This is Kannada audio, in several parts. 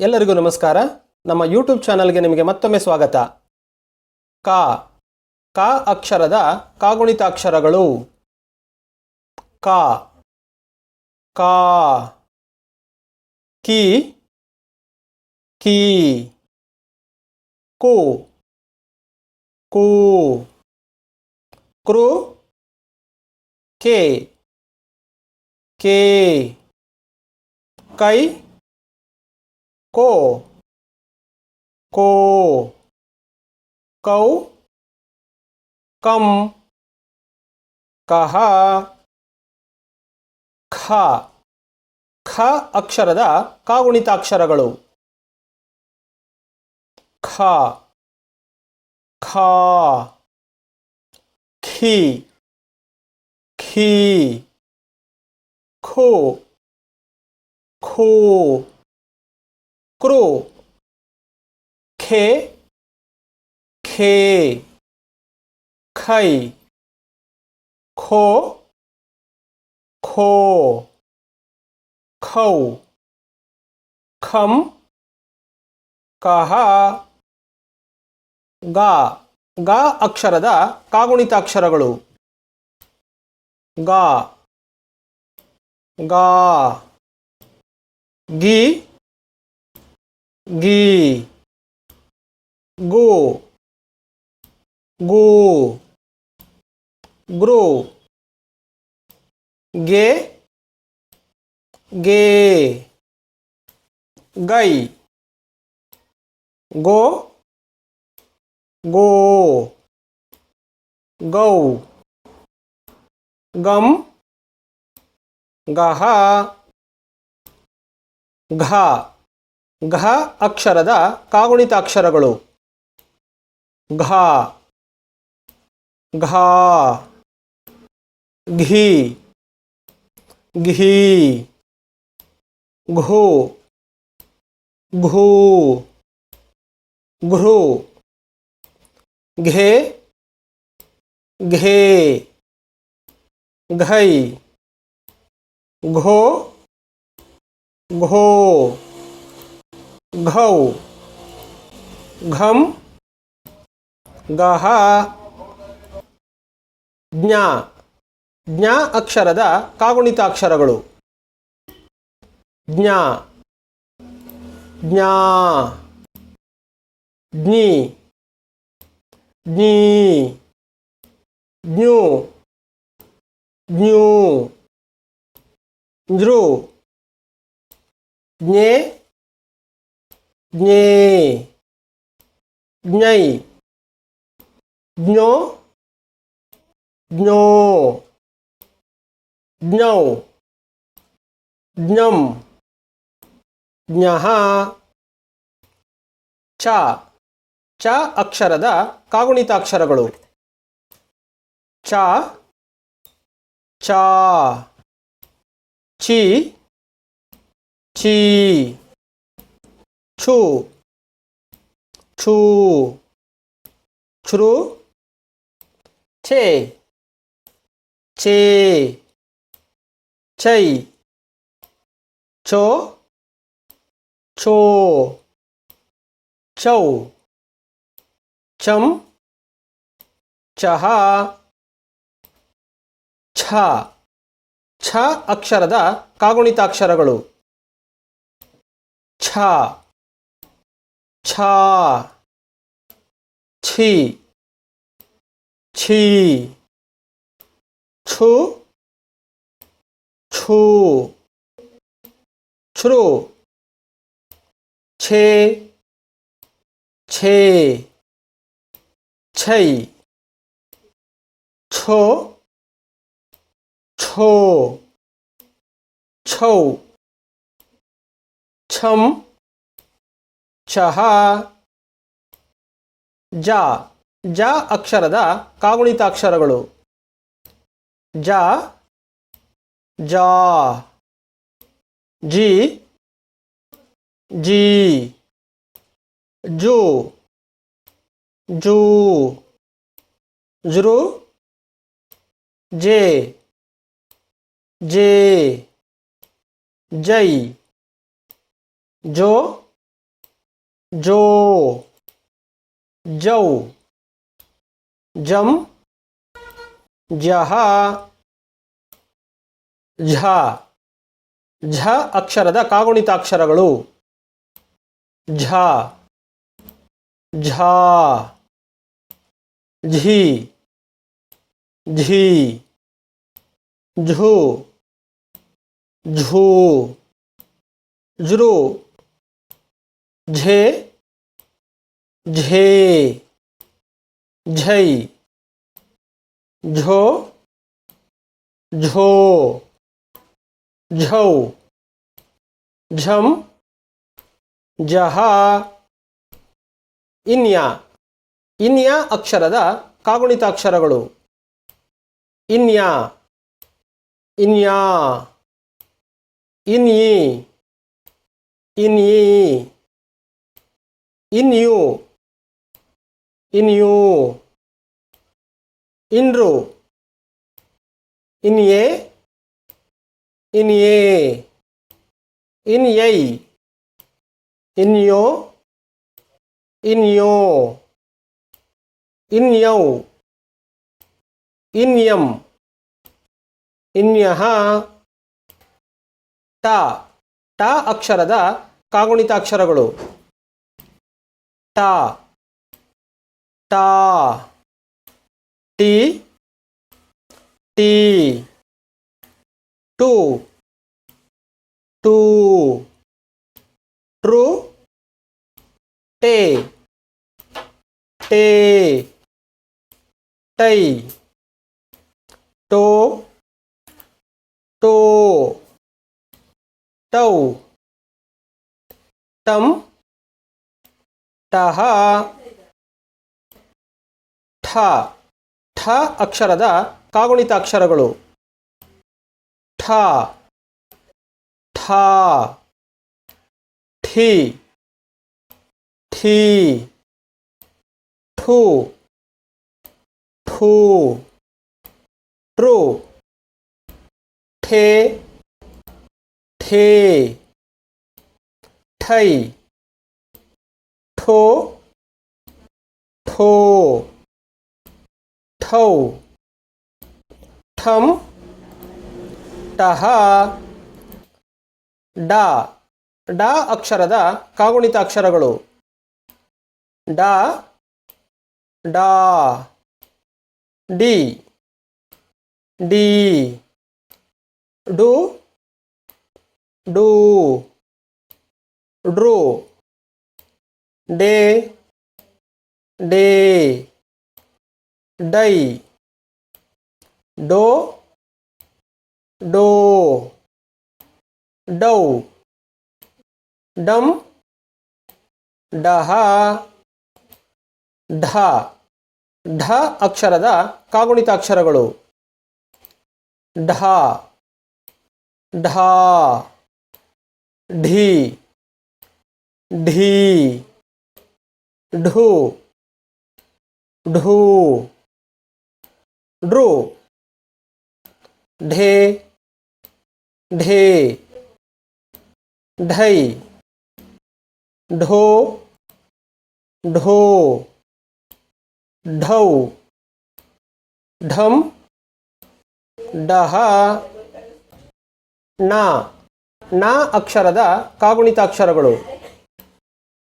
ಎಲ್ಲರಿಗೂ ನಮಸ್ಕಾರ. ನಮ್ಮ ಯೂಟ್ಯೂಬ್ ಚಾನಲ್ಗೆ ನಿಮಗೆ ಮತ್ತೊಮ್ಮೆ ಸ್ವಾಗತ. ಕ. ಕ ಅಕ್ಷರದ ಕಾಗುಣಿತಾಕ್ಷರಗಳು. ಕ. ಕಾ. ಕಿ. ಕೀ. ಕು. ಕೂ. ಕೃ. ಕೆ. ಕೆ. ಕೋ ಕೋ, ಕೌ, ಕಂ, ಕಹ, ಖ ಖ ಅಕ್ಷರದ ಕಾಗುಣಿತಾಕ್ಷರಗಳು. ಖ ಖ, ಖಿ ಖಿ, ಖೋ ಖೋ. ಕ್ರೂ. ಖೆ. ಖೇ. ಖೈ. ಖೋ. ಖೌ. ಖಂ. ಕಹ. ಗ. ಗ ಅಕ್ಷರದ ಕಾಗುಣಿತಾಕ್ಷರಗಳು. ಗ. ಗ. ಗಿ. ಗಿ ಗು ಗು ಗ್ರು ಗೆ ಗೆ ಗೈ ಗೋ ಗೋ ಗೌ ಗಮ್ ಗಹ ಘ ಘ ಅಕ್ಷರದ ಕಾಗುಣಿತಾಕ್ಷರಗಳು. ಘ. ಘ. ಘಿ. ಘಿ. ಘು. ಘೂ. ಘೃ. ಘೆ. ಘೇ. ಘೈ. ಘೌ ಘಂ ಗಹ ಜ್ಞಾ ಜ್ಞಾ ಅಕ್ಷರದ ಕಾಗುಣಿತಾಕ್ಷರಗಳು। ಜ್ಞಾ ಜ್ಞಾ ಜ್ಞಿ ಜ್ಞಿ ನ್ಯೂ ಜ್ಞೂ ಜೃ ಜ್ಞೆ ಜ್ಞೇ ಜ್ಞೈ ಜ್ಞೋ ಜ್ಞೋ ಜ್ಞೌ ಜ್ಞಂ ಜ್ಞಃ ಚ ಚ ಅಕ್ಷರದ ಕಾಗುಣಿತಾಕ್ಷರಗಳು. ಚ ಚಾ ಚಿ ಚೀ ಛು. ಛೂ. ಛ್ರು. ಛೇ. ಛೇ. ಛೈ. ಛೋ. ಛೋ. ಛೌ. ಚಂ ಚಹ ಛ. ಛ ಅಕ್ಷರದ ಕಾಗುಣಿತಾಕ್ಷರಗಳು. ಛ. ಛಾ ಛಿ ಛೀ ಛು ಛೂ ಛ್ರು ಛೇ ಛೇ ಛೈ ಛೋ ಛೋ ಛೌ ಛಂ ಚಹ. ಜ. ಜ ಅಕ್ಷರದ ಕಾಗುಣಿತಾಕ್ಷರಗಳು. ಜ. ಜಾ. ಜಿ. ಜಿ. ಜು. ಜೂ. ಜುರು ಜೆ. ಜೆ. ಜೈ. ಜೋ. ಜೋ ಜೌ ಜಂ ಜಹ ಝ ಝ ಅಕ್ಷರದ ಕಾಗುಣಿತಾಕ್ಷರಗಳು ಝ ಝ ಝಿ ಝಿ ಝು ಝೂ ಝೃ ಝೆ, ಝೇ, ಝೈ, ಝೋ ಝೋ, ಝೌ ಝಂ ಜಹ, ಇನ್ಯ ಇನ್ಯ ಅಕ್ಷರದ ಕಾಗುಣಿತಾಕ್ಷರಗಳು. ಇನ್ಯ, ಇನ್ಯಾ, ಇನ್ಯಿ ಇನ್ಯಿ. ಇನ್ಯು ಇನ್ಯು ಇನ್ರು ಇನ್ಯೆ ಇನ್ಯೇ ಇನ್ಯೈ ಇನ್ಯೋ ಇನ್ಯೋ ಇನ್ಯೌ ಇನ್ಯಂ ಇನ್ಯಃ ಟ ಟ ಅಕ್ಷರದ ಕಾಗುಣಿತಾಕ್ಷರಗಳು. ta ta t t two two true te te tây tố tô tàu tấm ಟಹ ಠ ಠ ಅಕ್ಷರದ ಕಾಗುಣಿತಾಕ್ಷರಗಳು ಠ. ಠ. ಠಿ. ಠಿ. ಠು. ಠೂ. ಟ್ರು ಠೇ. ಠೇ. ಠೈ. ಠೋ ಠೋ ಠೌ ಠಂ ಟಹ ಡ ಡ ಅಕ್ಷರದ ಕಾಗುಣಿತ ಅಕ್ಷರಗಳು. ಡ, ಡಾ, ಡಿ ಡಿ, ಡು ಡು, ಡ್ರು. ಡೇ ಡೇ, ಡೈ, ಡೋ ಡೋ, ಡೌ ಡಮ್ ಡಹ ಢ ಢ ಅಕ್ಷರದ ಕಾಗುಣಿತಾಕ್ಷರಗಳು ಢ ಢ, ಢಿ, ಢೀ ಢು. ಢೂ. ಡ್ರು ಢೇ. ಢೇ. ಢೈ. ಢೋ. ಢೋ. ಢೌ. ಢಂ. ಡಹ ನ ನ ಅಕ್ಷರದ ಕಾಗುಣಿತಾಕ್ಷರಗಳು.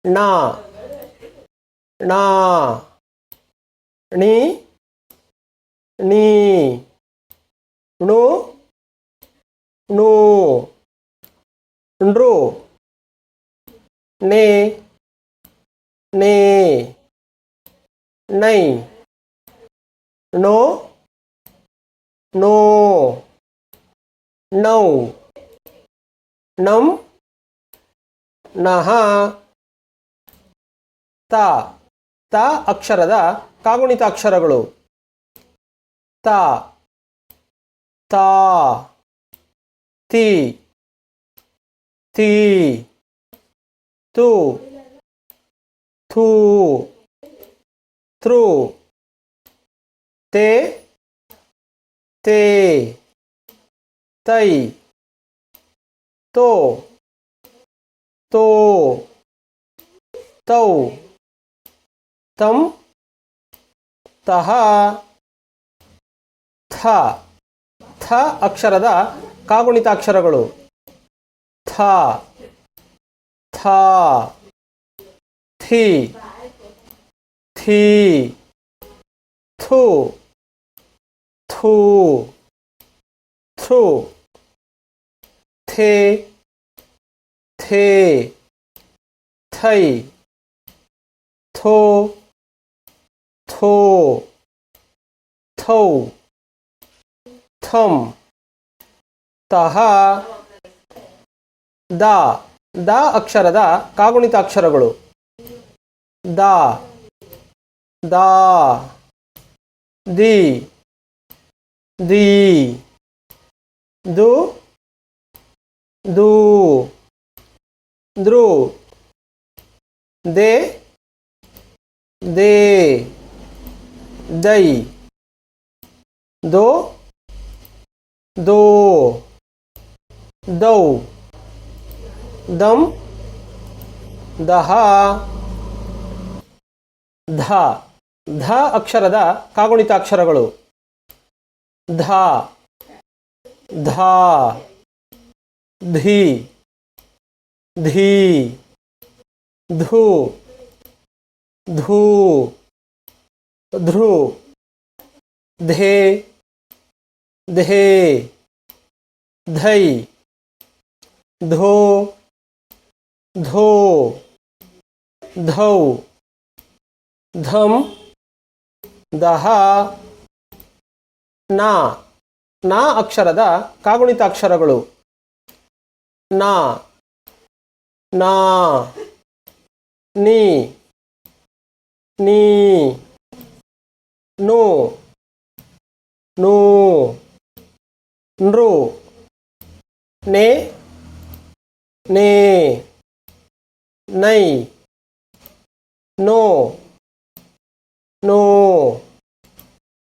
ನ ನಾ ಣಿ ನೀ ಣು ಣು ನೃ ನೇ ನೇ ನೈ ನೋ ನೋ ನೌ ನಂ ನಹ ತ ತ ಅಕ್ಷರದ ಕಾಗುಣಿತಾಕ್ಷರಗಳು ತ, ತಾ, ತಿ ತಿ, ತು ಥೂ ಥ್ರೂ ತೇ ತೇ, ತೈ, ತೋ ತೋ, ತೌ. ತಂ ತಹ ಥ ಥ ಅಕ್ಷರದ ಕಾಗುಣಿತಾಕ್ಷರಗಳು ಥ ಥ, ಥಿ ಥಿ, ಥು ಥು ಥು ಥೇ ಥೇ, ಥೈ, ಥೋ ಥೋ, ಥೌ, ಥಂ, ತಹ, ದ ದ ಅಕ್ಷರದ ಕಾಗುಣಿತಾಕ್ಷರಗಳು. ದ ದ, ದಿ ದಿ, ದು ದು ಧ್ರು ದೇ ದೇ. ದೈ दो दो ದೌ ದಂ ದಹ ಧ ಧ ಅಕ್ಷರದ ಕಾಗುಣಿತಾಕ್ಷರಗಳು ಧ. ಧ. ಧಿ. ಧೀ. ಧೂ. ಧೂ. ಧ್ರು, ಧೇ ಧೇ, ಧೈ, ಧೋ ಧೋ, ಧೌ, ಧಂ, ದಹ, ನಾ ನಾ ಅಕ್ಷರದ ಕಾಗುಣಿತಾಕ್ಷರಗಳು. ನಾ ನಾ, ನೀ ನೀ ನು, ನೋ, ನೃ, ನೆ, ನೇ, ನೈ, ನೋ ನೋ,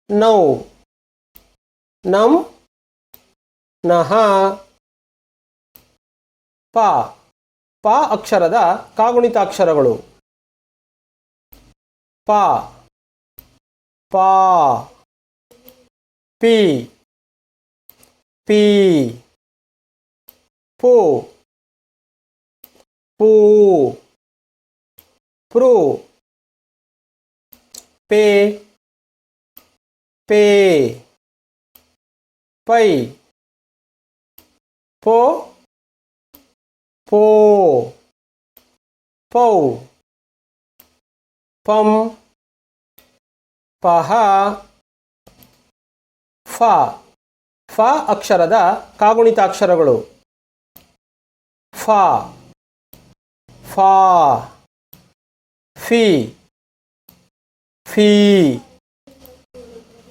ನೌ, ನಂ, ನಹ, ಪ ಪ ಅಕ್ಷರದ ಕಾಗುಣಿತಾಕ್ಷರಗಳು. ಪ ಪ ಪಿ ಪಿ ಪು ಪೂ ಪ್ರು ಪೇ ಪೇ ಪೈ ಪೋ ಪೋ ಪೌ ಪಂ ಪಹ. ಫ. ಫ ಅಕ್ಷರದ ಕಾಗುಣಿತಾಕ್ಷರಗಳು. ಫ. ಫ. ಫಿ. ಫಿ.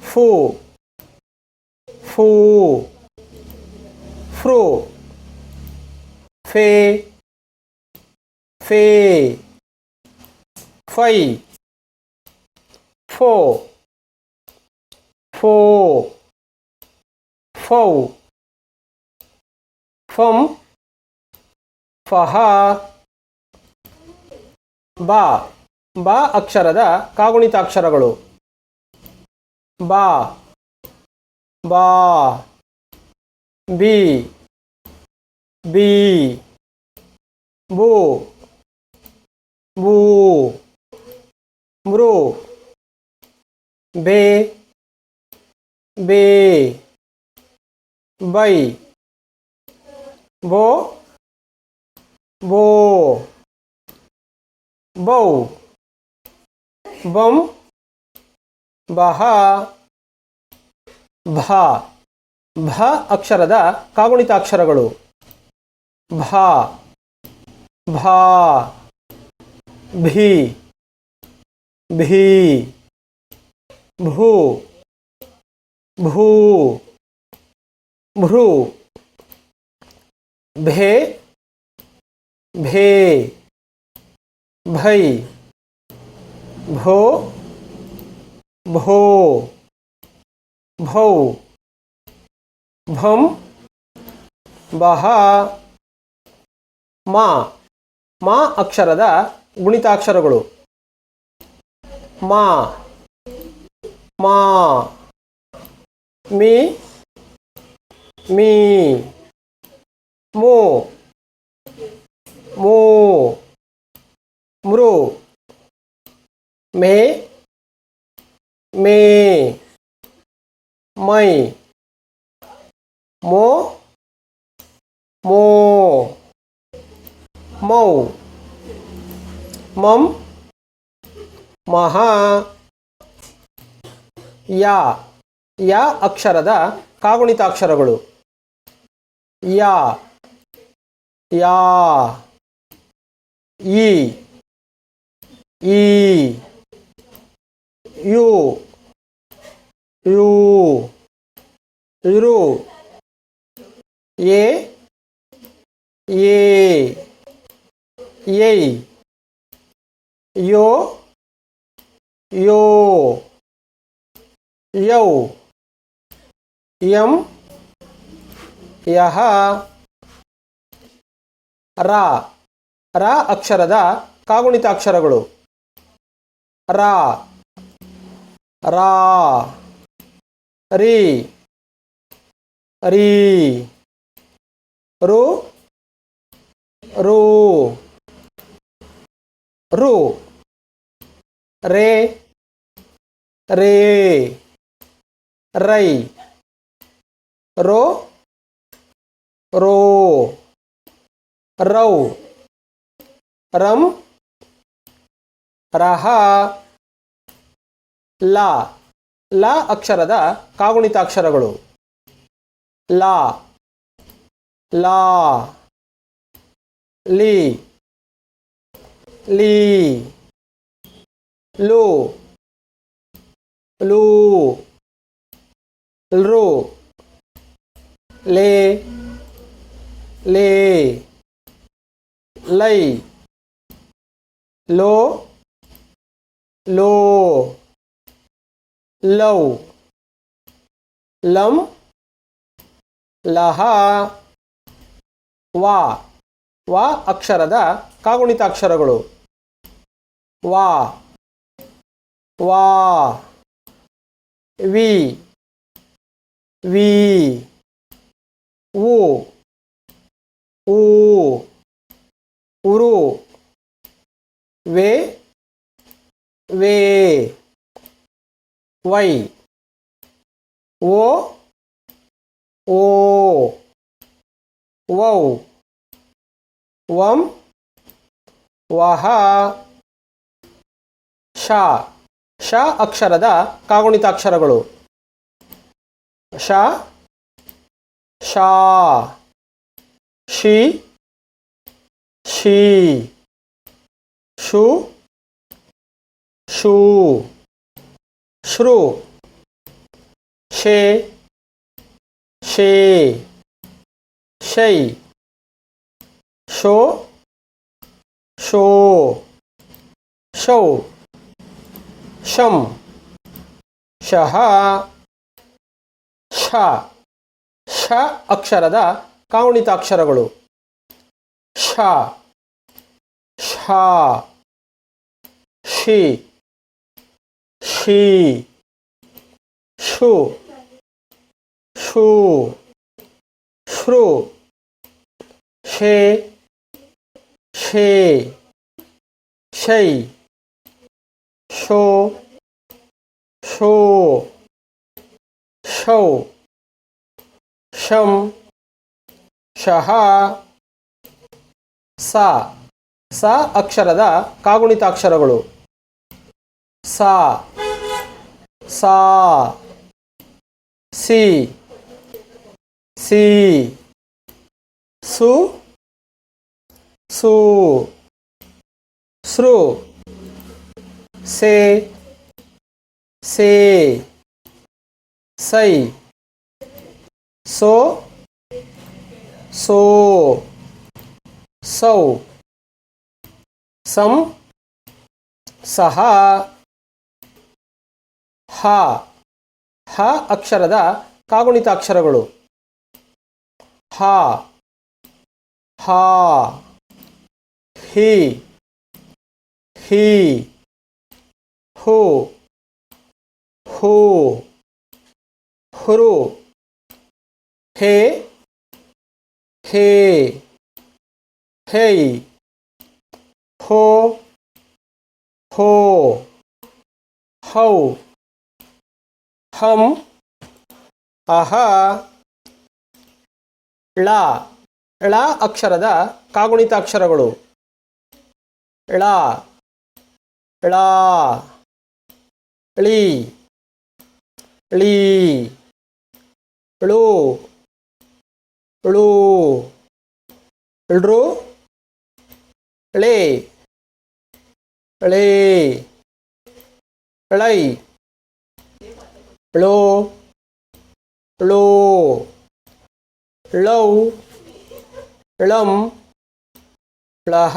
ಫು. ಫೂ. ಫ್ರು. ಫೇ. ಫೇ. ಫೈ. ಫೋ ಫೋ ಫೌ ಫಂ ಫಹ ಬಾ ಬಾ ಅಕ್ಷರದ ಕಾಗುಣಿತಾಕ್ಷರಗಳು. ಬಾ ಬಾ ಬಿ ಬಿ ಬು ಬೂ ಮೃ ಬೇ ಬೇ, ಬೈ, ಬೋ ಬೋ, ಬೌ, ಬಂ, ಬಹ, ಭ ಭ ಅಕ್ಷರದ ಕಾಗುಣಿತಾಕ್ಷರಗಳು ಭ ಭ, ಭಿ, ಭೀ ಭೂ ಭೂ, ಭ್ರೂ, ಭೇ ಭೇ, ಭೈ, ಭೋ ಭೋ, ಭೌ, ಭಂ, ಬಹ, ಮಾ ಮಾ ಅಕ್ಷರದ ಗುಣಿತಾಕ್ಷರಗಳು. ಮಾ ಮಾ ಮಿ ಮೀ ಮೂ ಮೂ ಮೃ ಮೇ ಮೇ ಮೈ ಮೋ ಮೋ ಮೌ ಮಂ ಮಹ ಯಾ ಯಾ ಅಕ್ಷರದ ಕಾಗುಣಿತಾಕ್ಷರಗಳು. ಯಾ ಯಾ, ಈ ಈ, ಯು ಯು ಇರು ಎ ಏಯ್ ಯೋ ಯೋ. ಯೌ ಯಂ ಯಹ, ರ ರ ಅಕ್ಷರದ ಕಾಗುಣಿತಾಕ್ಷರಗಳು ರ, ರಾ, ರಿ, ರೀ, ರು ರು ರು, ರೇ ರೇ. ರೈ. ರೋ. ರೋ. ರೌ. ರಂ. ರಹ. ಲ. ಲ ಅಕ್ಷರದ ಕಾಗುಣಿತಾಕ್ಷರಗಳು. ಲಾ. ಲಾ. ಲಿ. ಲೀ. ಲೂ. ಲೂ. ಲ್ರು ಲೇ ಲೇ, ಲೈ, ಲೋ ಲೋ, ಲೌ, ಲಂ, ಲಹ, ವಾ ವಾ ಅಕ್ಷರದ ಕಾಗುಣಿತಾಕ್ಷರಗಳು ವಾ ವಾ, ವಿ ವಿ, ಉ ಊ ಉರು, ವೇ ವೇ, ವೈ, ಓ ಓ, ವೌ, ವಂ, ವಹ ಶ ಶ ಅಕ್ಷರದ ಕಾಗುಣಿತಾಕ್ಷರಗಳು. ಶ ಶಾ ಶಿ ಶಿ ಶು ಶೂ ಶ್ರು ಶೇ ಶೇ ಶೈ ಶೋ ಶೋ ಶೌ ಶಂ ಶಹ ಶ. ಶ ಅಕ್ಷರದ ಕಾಗುಣಿತಾಕ್ಷರಗಳು ಶ. ಶ. ಶಿ. ಶಿ. ಶು. ಶೂ. ಶ್ರು ಶೇ. ಶೇ. ಶೈ. ಶೋ. ಶೋ. ಶೌ. ಶಂ ಶಹ ಸ. ಸ ಅಕ್ಷರದ ಕಾಗುಣಿತಾಕ್ಷರಗಳು. ಸ. ಸಾ. ಸಿ. ಸಿ. ಸು. ಸು. ಸೃ. ಸೇ. ಸೇ. ಸೈ. ಸೋ ಸೋ, ಸೌ, ಸಂ, ಸಹ, ಹ ಹ ಅಕ್ಷರದ ಕಾಗುಣಿತಾಕ್ಷರಗಳು. ಹ ಹ, ಹಿ ಹಿ, ಹೋ ಹೋ, ಹುರು. ಹೇ ಹೇ ಹೇ, ಹೋ ಹೋ, ಹೌ, ಹಂ, ಅಹ, ಳ ಳ ಅಕ್ಷರದ ಕಾಗುಣಿತ ಅಕ್ಷರಗಳು. ಳ ಳ, ಳಿ ಳಿ, ಳು ಳು ಳ್ರು ಳೆ ಳೆ ಳೈ ಳೋ ಳೋ ಳೌ ಳಂ ಳಹ